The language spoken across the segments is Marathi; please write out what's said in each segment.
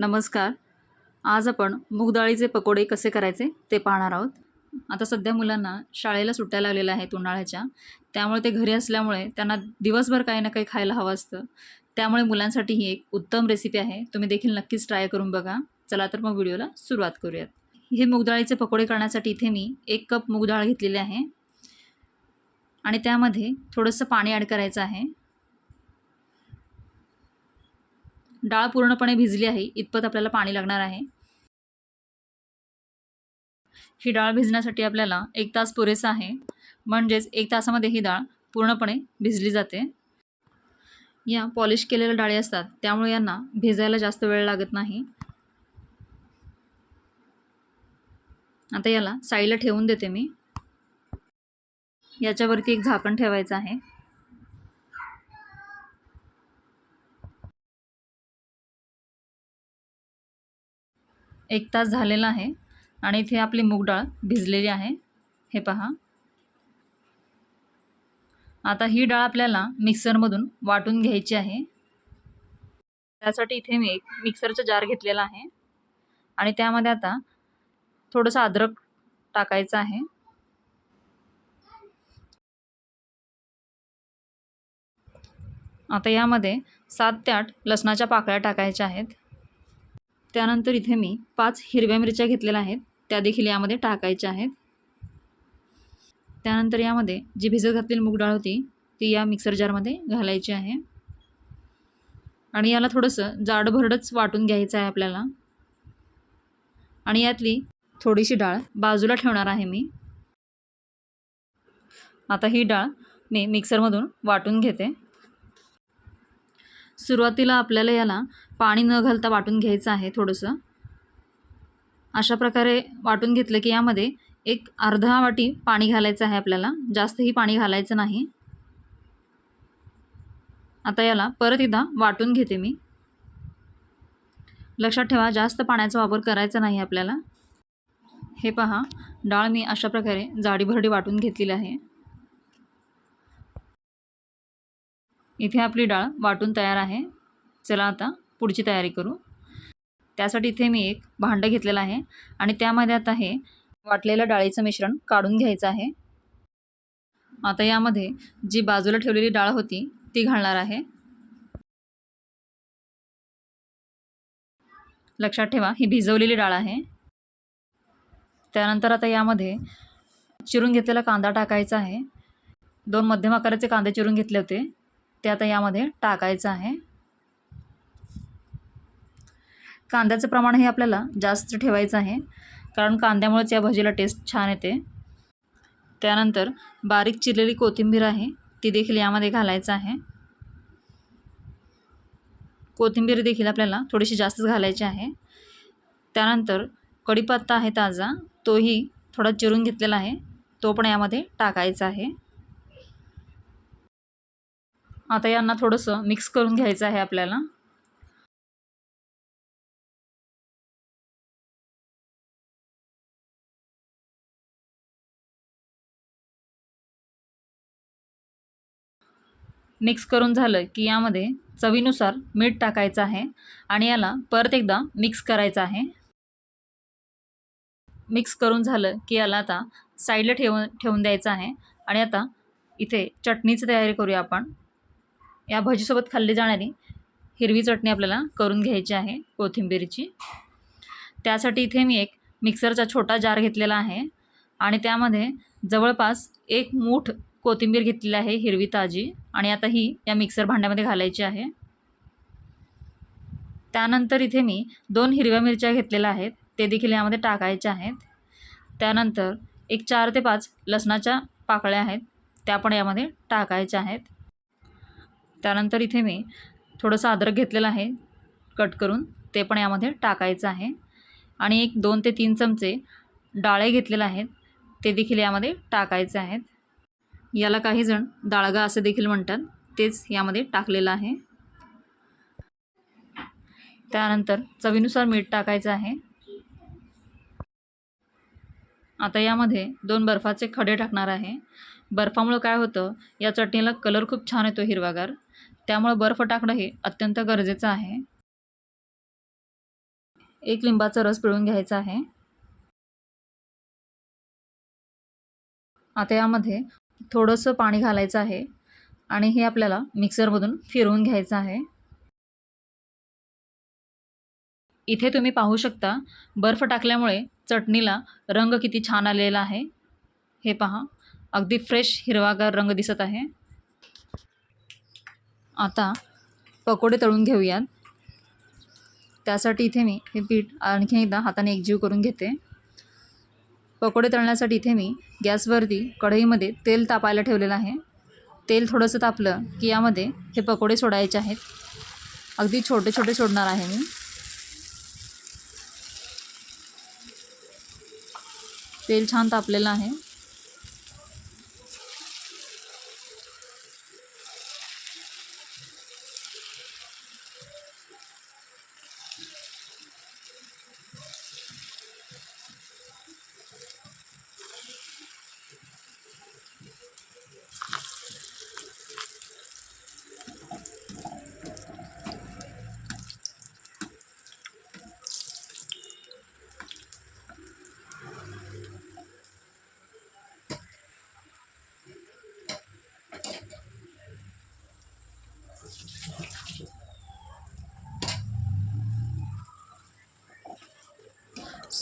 नमस्कार. आज आपण मूगडाळीचे पकोडे कसे करायचे ते पाहणार आहोत. आता सध्या मुलांना शाळेला सुट्ट्या लागलेल्या आहेत उन्हाळ्याच्या. त्यामुळे ते घरी असल्यामुळे त्यांना दिवसभर काही ना काही खायला हवं असतं. त्यामुळे मुलांसाठी ही एक उत्तम रेसिपी आहे. तुम्ही देखील नक्कीच ट्राय करून बघा. चला तर मग व्हिडिओला सुरुवात करूयात. हे मूगडाळीचे पकोडे करण्यासाठी इथे मी एक कप मूगडाळ घेतलेली आहे. आणि त्यामध्ये थोडंसं पाणी ॲड करायचं आहे. डाळ पूर्णपणे भिजली आहे इतपत आपल्याला पाणी लागणार आहे. ही डाळ भिजण्यासाठी आपल्याला एक तास पुरेसा आहे. म्हणजेच एक तासामध्ये ही डाळ पूर्णपणे भिजली जाते. या पॉलिश केलेल्या डाळी असतात त्यामुळे यांना भिजायला जास्त वेळ लागत नाही. आता याला साईडला ठेवून देते मी. याच्यावरती एक झाकण ठेवायचं आहे. एक तास झालेला आहे आणि इथे आपली मूग डाळ भिजलेली आहे. हे पहा. आता ही डाळ आपल्याला मिक्सरमधून वाटून घ्यायची आहे. त्यासाठी इथे मी एक मिक्सरचा जार घेतलेला आहे. आणि त्यामध्ये आता थोडंसं अद्रक टाकायचं आहे. आता यामध्ये सात ते आठ लसणाच्या पाकळ्या टाकायच्या आहेत. त्यानंतर इथे मी पाच हिरव्या मिरच्या घेतलेल्या आहेत. त्या देखील यामध्ये टाकायच्या आहेत. त्यानंतर यामध्ये जी भिजत घातलेली मूग डाळ होती ती या मिक्सर जारमध्ये घालायची आहे. आणि याला थोडंसं जाडभरडच वाटून घ्यायचं आहे आपल्याला. आणि यातली थोडीशी डाळ बाजूला ठेवणार आहे मी. आता ही डाळ मी मिक्सरमधून वाटून घेते. सुरुवातीला आपल्याला याला पाणी न घालता वाटून घ्यायचं आहे थोडंसं. अशा प्रकारे वाटून घेतलं की यामध्ये एक अर्धा वाटी पाणी घालायचं आहे आपल्याला. जास्तही पाणी घालायचं नाही. आता याला परत एकदा वाटून घेते मी. लक्षात ठेवा जास्त पाण्याचा वापर करायचा नाही आपल्याला. हे पहा डाळ मी अशा प्रकारे जाडीभरडी वाटून घेतलेली आहे. इथे आपली डाळ वाटून तयार आहे. चला आता पुढची तयारी करू. त्यासाठी इथे मी एक भांडं घेतलेलं आहे आणि त्यामध्ये आता हे वाटलेलं डाळीचं मिश्रण काढून घ्यायचं आहे. आता यामध्ये जी बाजूला ठेवलेली डाळ होती ती घालणार आहे. लक्षात ठेवा ही भिजवलेली डाळ आहे. त्यानंतर आता यामध्ये चिरून घेतलेला कांदा टाकायचा आहे. दोन मध्यम आकाराचे कांदे चिरून घेतले होते. ते आता यामध्ये टाकायचं आहे. कांद्याचं प्रमाण हे आपल्याला जास्त ठेवायचं आहे. कारण कांद्यामुळेच या भाजीला टेस्ट छान येते. त्यानंतर बारीक चिरलेली कोथिंबीर आहे ती देखील यामध्ये घालायचं आहे. कोथिंबीर देखील आपल्याला थोडीशी जास्तच घालायची आहे. त्यानंतर कढीपत्ता आहे ताजा तोही थोडा चिरून घेतलेला आहे. तो पण यामध्ये टाकायचा आहे. आता यांना थोडंसं मिक्स करून घ्यायचं आहे आपल्याला. मिक्स करून झालं की यामध्ये चवीनुसार मीठ टाकायचं आहे आणि याला परत एकदा मिक्स करायचं आहे. मिक्स करून झालं की याला आता साईडला ठेवून ठेवून द्यायचं आहे आणि आता इथे चटणीची तयारी करूया आपण. या भजीसोबत खाल्ली जाणारी हिरवी चटणी आपल्याला करून घ्यायची आहे कोथिंबीरची. त्यासाठी इथे मी एक मिक्सरचा छोटा जार घेतलेला आहे आणि त्यामध्ये जवळपास एक मूठ कोथिंबीर घेतलेली आहे हिरवी ताजी. आणि आता ही या मिक्सर भांड्यामध्ये घालायची आहे. त्यानंतर इथे मी दोन हिरव्या मिरच्या घेतलेल्या आहेत. ते देखील यामध्ये टाकायच्या आहेत. त्यानंतर एक चार ते पाच लसणाच्या पाकळ्या आहेत. त्या पण यामध्ये टाकायच्या आहेत. त्यानंतर इथे मी थोडंसं अद्रक घेतलेलं आहे कट करून. ते पण यामध्ये टाकायचं आहे. आणि एक दोन ते तीन चमचे डाळे घेतलेले आहेत. ते देखील यामध्ये टाकायचे आहेत. याला काही जण दाळगा असे देखील म्हणतात. तेच यामध्ये टाकलेलं आहे. त्यानंतर चवीनुसार मीठ टाकायचं आहे. आता यामध्ये दोन बर्फाचे खडे टाकणार आहे. बर्फामुळं काय होतं या चटणीला कलर खूप छान येतो हिरवागार. त्यामुळं बर्फ टाकणं हे अत्यंत गरजेचं आहे. एक लिंबाचा रस पिळून घ्यायचा आहे. आता यामध्ये थोडंसं पाणी घालायचं आहे आणि हे आपल्याला मिक्सरमधून फिरवून घ्यायचं आहे. इथे तुम्ही पाहू शकता बर्फ टाकल्यामुळे चटणीला रंग किती छान आलेला आहे. हे पहा अगदी फ्रेश हिरवागार रंग दिसत आहे. आता पकोडे तळून घेऊयात. त्यासाठी इथे मी हे पीठ आणखी एकदा हाताने एकजीव करून घेते. पकोडे तळण्यासाठी इथे मी गॅसवरती कढईमध्ये तेल तापायला ठेवलेलं आहे. तेल थोडंसं तापलं की यामध्ये हे पकोडे सोडायचे आहेत. अगदी छोटे छोटे सोडणार आहे मी. तेल छान तापलेलं आहे.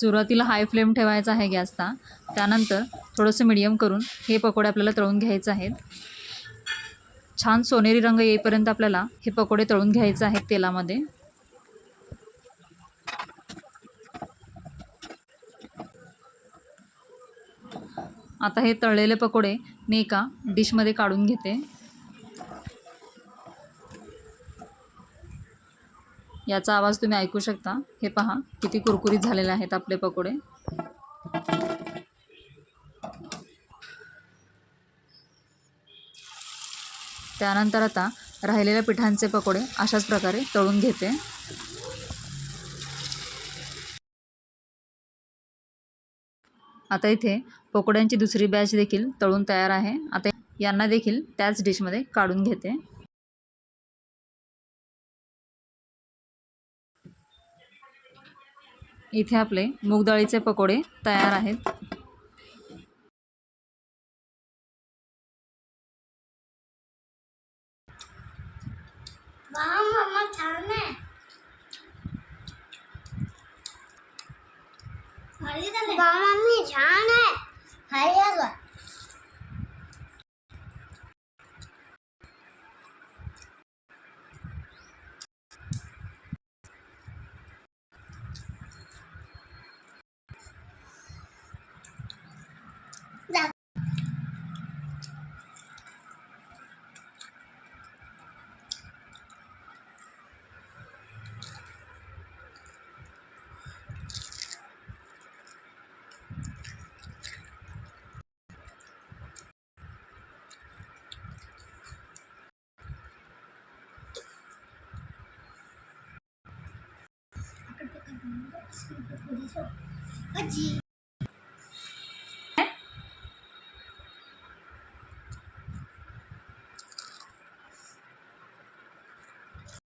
सुरुवातीला हाय फ्लेम ठेवायचा आहे गॅसचा. त्यानंतर थोडंसं मिडियम करून हे पकोडे आपल्याला तळून घ्यायचे आहेत. छान सोनेरी रंग येईपर्यंत आपल्याला हे पकोडे तळून घ्यायचे आहेत तेलामध्ये. आता हे तळलेले पकोडे मी एका डिशमध्ये काढून घेते. याचा आवाज तुम्ही ऐकू शकता. हे पहा किती कुरकुरीत झालेले आहेत आपले पकोडे. त्यानंतर आता राहिलेल्या पिठांचे पकोडे अशाच प्रकारे तळून घेते. आता इथे पकोड्यांची दुसरी बॅच देखील तळून तयार आहे. आता यांना देखील त्याच डिशमध्ये काढून घेते. इथे आपले मूगडाळीचे पकोडे तयार आहेत. छान आहे. 土地错。额吉